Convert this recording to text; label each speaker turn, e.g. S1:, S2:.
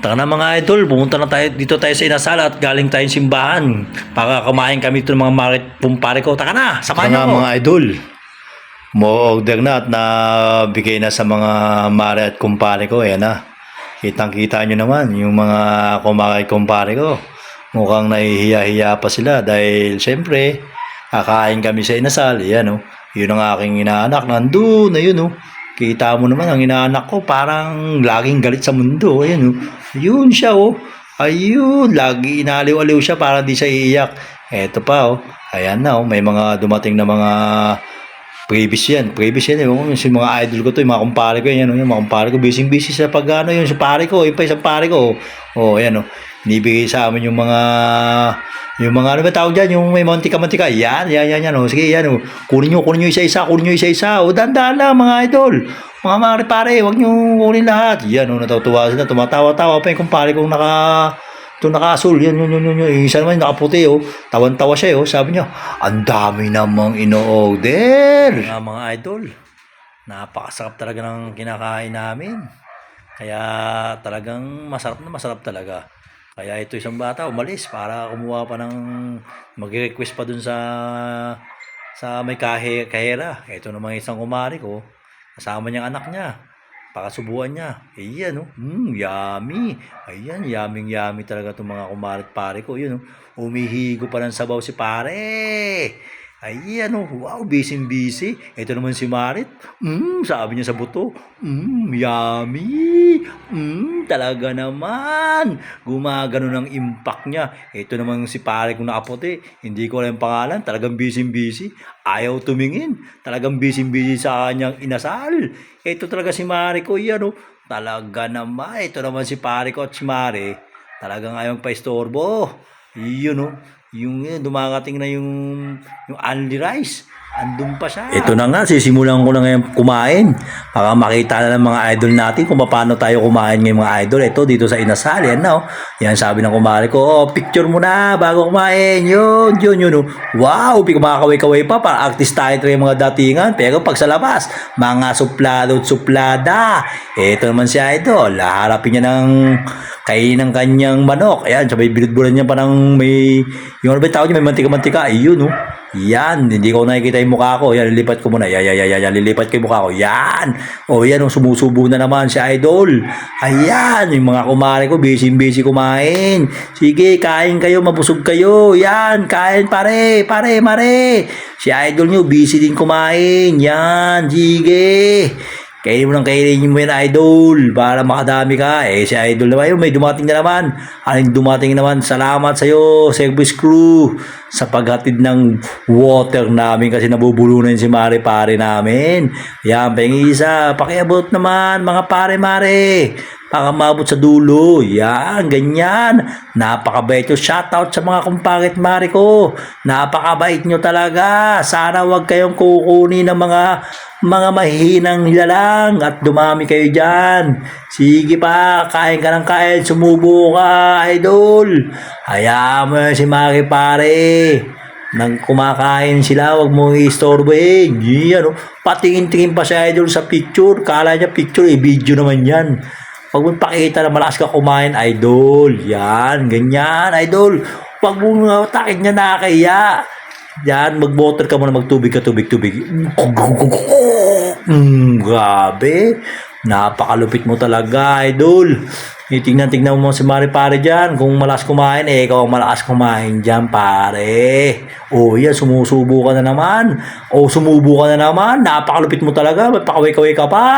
S1: Taka na mga idol, pumunta na tayo dito tayo sa Inasal at galing tayong simbahan. Para kumain kami ito ng mga marit pumpare ko. Taka na, samahan niyo mga idol. Mo-order na at nabigay na sa mga mare at kumpare ko. Ayan na. Kitang-kita nyo naman yung mga kumare kumpare ko. Mukhang nahihiya-hiya pa sila dahil syempre kakain kami sa Inasal. Ayan o. Yun ang aking inaanak. Nandun na yun o. Kita mo naman ang inaanak ko parang laging galit sa mundo. Ayan o. Yun siya o. Ayun, lagi inaliw-aliw siya para di siya iiyak. Eto pa o. Ayan na o. May mga dumating na mga previous yan. Previous yan. Yung, yung mga idol ko to, yung mga kumpare ko yan. Yung mga kumpare ko, busy-busy sa pag ano, yung sa pare ko. Yung pa isang pare ko. O, oh, ayan o. Nibigay sa amin yung mga yung mga ano ba tawag dyan, yung may mantika-mantika. Yan, yan, yan, yan. O. Sige, yan. O. Kunin nyo, kunin nyo isa-isa, kunin nyo isa-isa. O, dandan lang mga idol. Mga mga pare, wag nyo kunin lahat. Yan, o, natutuwa sila. Tumatawa-tawa pa yung kumpare kong naka ito nakasul, yan, yun, yun, yun, yun. Yung Isa naman nakaputi, oh. Tawan-tawa siya, oh. Sabi niya, ang dami namang ino-order. Mga, mga idol, napakasarap talaga ng kinakain namin. Kaya talagang masarap na masarap talaga. Kaya ito isang bata umalis para kumuha pa ng mag-request pa dun sa sa may kahe, kahera. Ito naman isang kumari ko. Kasama niyang anak niya. Pakasubuan niya. Ayan, oh. Mm, yummy. Ayan, yaming yummy talaga itong mga kumarit pare ko. Yun, oh. Umihigo pa ng sabaw si pare. Ayan, oh. Wow, busy-busy. Ito naman si Marit. Mm, sabi niya sa buto. Mm, yummy. Mm, talaga naman. Gumagano ng impact niya. Ito naman si pare kong nakaputi. Hindi ko alam pangalan. Talagang busy-busy. Ayaw tumingin. Talagang busy-busy sa kanyang inasal. Ito talaga si Mare ko. Yan. Talaga naman. Ito naman si pare ko at si Mare. Talagang ayaw pa istorbo. Yun, oh. Yung yun, dumakating na yung, yung only rice. Andun pa siya. Ito na nga, sisimulan ko na ngayon kumain. Para makita na ng mga idol natin kung paano tayo kumain ng mga idol. Ito, dito sa Inasal. Yan na, oh. Yan sabi ng kumari ko, oh, picture mo na bago kumain. Yun, yun, yun. Oh. Wow, kumakaway-kaway pa. Para artist tayo yung mga datingan. Pero pag sa labas, mga suplado at suplada. Ito naman si idol. Harapin niya ng kain ng kanyang manok. Ayan, sabay binudburan niya pa ng may, yung ano ba tawag niya, may mantika-mantika. Ayun, oh. Yan, hindi ko nakikita yung mukha ko. Yan, lilipat ko muna. Yan, yan, yan, yan, lilipat ko yung mukha ko. Yan. O, yan, oh, sumusubo na naman si Idol. Ayan, yung mga kumare ko, busy-busy kumain. Sige, kain kayo, mabusog kayo. Yan, kain pare, pare, mare. Si Idol nyo, busy din kumain. Yan, sige. Kainin mo ng kainin mo yan, idol, para makadami ka. Eh, si idol naman yun, may dumating na naman. Aling dumating naman, salamat sa'yo, service crew, sa paghatid ng water namin kasi nabubulunan si Mare Pare namin. Yan, pengi isa, pakiabot naman, mga pare-mare. Para mabot sa dulo. Yan, ganyan. Napakabait nyo. Shoutout sa mga kumpangit mare ko. Napakabait nyo talaga. Sana wag kayong kukunin ng mga mga mahihinang nilalang at dumami kayo dyan. Sige pa, kain ka ng kain, sumubo ka, idol. Hayaan mo si Mari Pare. Nang kumakain sila, wag mo i-istorbohin. Yan, oh. Patingin-tingin pa si idol sa picture. Kala niya picture, eh, video naman yan. Pag mo pakita na malakas ka kumain, idol. Yan, ganyan, idol. Pag mo nga takit niya nakakaya. Yan, mag-water ka muna, magtubig ka, tubig, tubig. Mm, grabe. Napakalupit mo talaga, idol. Tingnan-tingnan mo si Mari Pare dyan. Kung malakas kumain, eh, ikaw ang malakas kumain dyan, pare. O, yan, sumusubo ka na naman. O, sumubo ka na naman. Napakalupit mo talaga. Magpakaway-kaway ka pa.